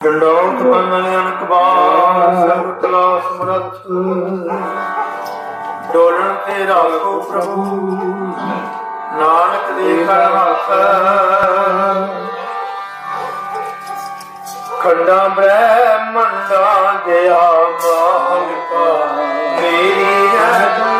ਡੰਡੋਤ ਬੰਨਣ ਅਨਕਬਾਰ ਸਭ ਕਲਾ ਸਮਰੱਥ ਡੋਲਣ ਤੇ ਰਾਖੋ ਪ੍ਰਭੂ, ਨਾਨਕ ਦੇ ਕਰ ਹੱਥ। ਖੰਡਾ ਬ੍ਰਹਮੰਡਾ ਦਿਆ ਮਾਲਕਾ, ਮੇਰੀ ਹੈ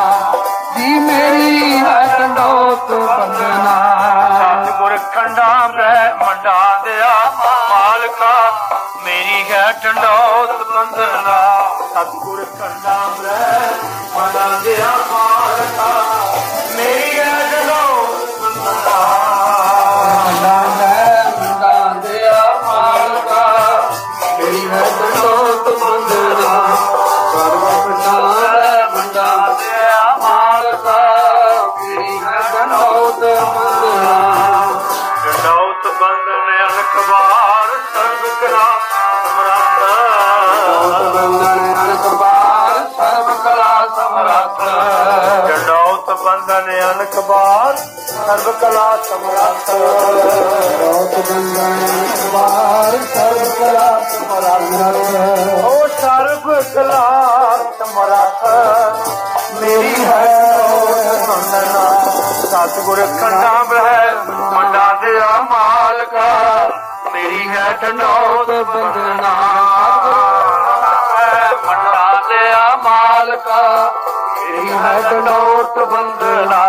ਮਾਲਕਾ ਮੇਰੀ ਹੈ ਟੰਡੋਤ ਬੰਦਨਾ। ਸਤਿਗੁਰ ਖੰਡਾ ਬ੍ਰਹਮੰਡਾ ਦਿਆ ਮਾਲਕਾ ਟੰਡੋਤ ਬੰਦਨ ਅਨਕਬਾਰ ਸਰਬ ਕਲਾ ਸਮਰੱਥ ਰੋਤ ਬੰਦਨ ਅਨਕਬਾਰ ਸਰਬ ਕਲਾ ਸਮਰੱਥ। ਓ ਸਰਬ ਕਲਾ ਸਮਰੱਥ, ਮੇਰੀ ਹੈ ਓਟ ਬੰਦਨਾ ਸਤਿਗੁਰ ਖੰਡਾ ਬਹਿ ਮੰਡਾ ਦਿਆ ਮਾਲਕਾ। ਮੇਰੀ ਹੈ ਟੰਡੋਤ ਬੰਦਨਾ। ਮੰਡਾ ਦਿਆ ਮਾਲਕਾ। ਹੈ ਟੰਡੋਤ ਬੰਦਨਾ।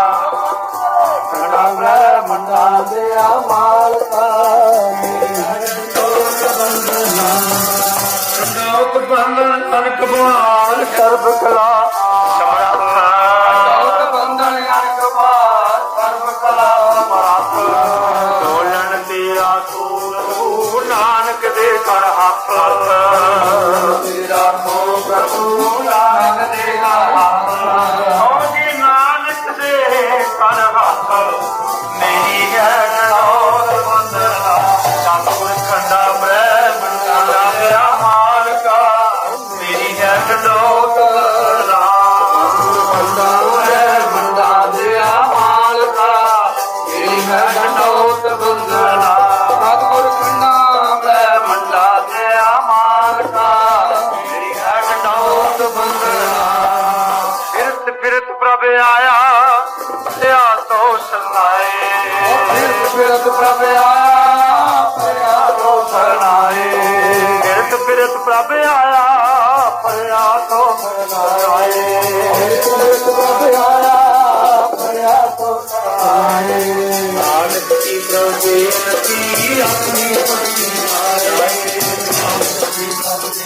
ਖੜਾ ਮੰਡਾ ਦਿਆ ਮਾਲਕਾ। ਮੇਰੀ ਹੈ ਟੰਡੋਤ ਬੰਦਨਾ ਟੰਡੋਤ ਬੰਦਨ ਅਨਕਬਾਰ ਸਰਬ ਕਲਾ। ਸਮਰੱਥ ਰੋਤ ਬੰਦਨ ਅਨਕਬਾਰ ਸਰਬ ਕਲਾ। ਸਮਰੱਥ ਢੋਲਣ ਤੇਰਾ ਤੂੰ ਨਾਨਕ ਦੇ ਕਰ ਹੱਥ ਪ੍ਰਭ ਆਇਆ ਲਿਆ ਤੋ ਸਨਾਏ ਫਿਰ ਫਿਰਤ ਪ੍ਰਭ ਆਇਆ ਪਿਆ ਤੋ ਸਰਨਾਏ ਫਿਰਤ ਫਿਰਤ ਪ੍ਰਭ ਆਇਆ ਪਰਿਆ ਤੋ ਸਨਾਏ ਫਿਰ ਫਿਰਤ ਪ੍ਰਭ ਆਇਆ ਪਿਆ ਤੋ ਸਰਨਾਏ ਨਾਨਕ ਕੀ ਪ੍ਰਭੇ ਨਤੀ ਆਪਣੀ ਪਤੀ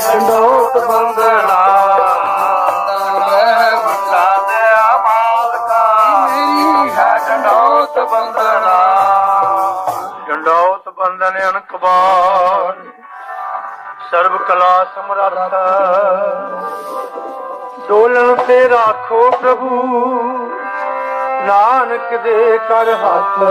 ਸੰਦੋਤ ਬੰਦਨਾ। ਮੈਂ ਮੰਗਾ ਦਿਆ ਮਾਲਕਾ। ਮੇਰੀ ਹੈ ਸੰਦੋਤ ਬੰਦਨਾ। ਸੰਦੋਤ ਬੰਦਨ ਅਨਕਬਾਰ ਸਰਬ ਕਲਾ ਸਮਰੱਥ। ਡੋਲਣ ਤੇ ਰਾਖੋ ਪ੍ਰਭੂ। ਨਾਨਕ ਦੇ ਕਰ ਹੱਥ।